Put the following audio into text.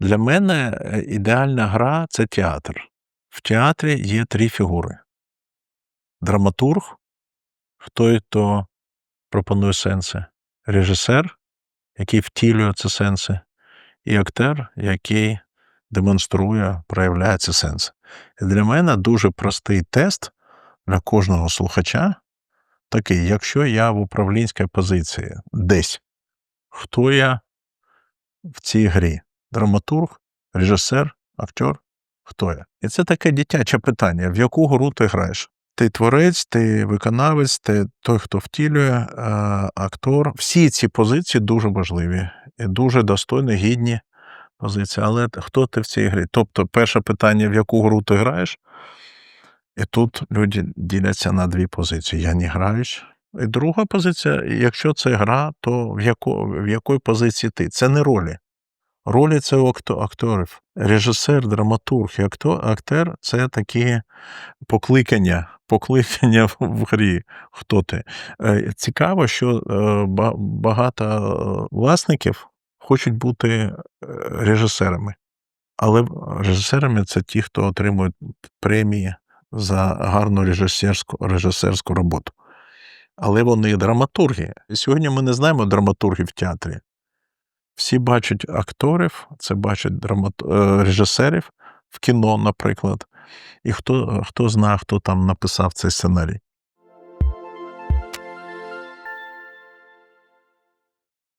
Для мене е, ідеальна гра це театр. В театрі є три фігури: драматург, той, хто пропонує сенси, режисер, який втілює ці сенси, і актер, який демонструє, проявляє ці сенси. І для мене дуже простий тест для кожного слухача такий: якщо я в управлінській позиції десь, хто я в цій грі? Драматург, режисер, актер? Хто я? І це таке дитяче питання: в яку гру ти граєш? Ти творець, ти виконавець, ти той, хто втілює, е, актор. Всі ці позиції дуже важливі і дуже достойні, гідні позиції. Але хто ти в цій грі? Тобто, перше питання, в яку гру ти граєш, і тут люди діляться на дві позиції: я не граєш. І друга позиція, якщо це гра, то в, яко, в якої позиції ти? Це не ролі. Ролі це акторів. Режисер, драматург і актер це такі покликання, покликання в- грі. Хто ти? Е, Цікаво, що е, багато власників хочуть бути е, режисерами. Але режисерами це ті, хто отримують премії за гарну режисерську, режисерську роботу. Але вони драматурги. Сьогодні ми не знаємо драматургів в театрі. Всі бачать акторів, це бачать драмат... е, режисерів в кіно, наприклад. І хто, хто знає, хто там написав цей сценарій.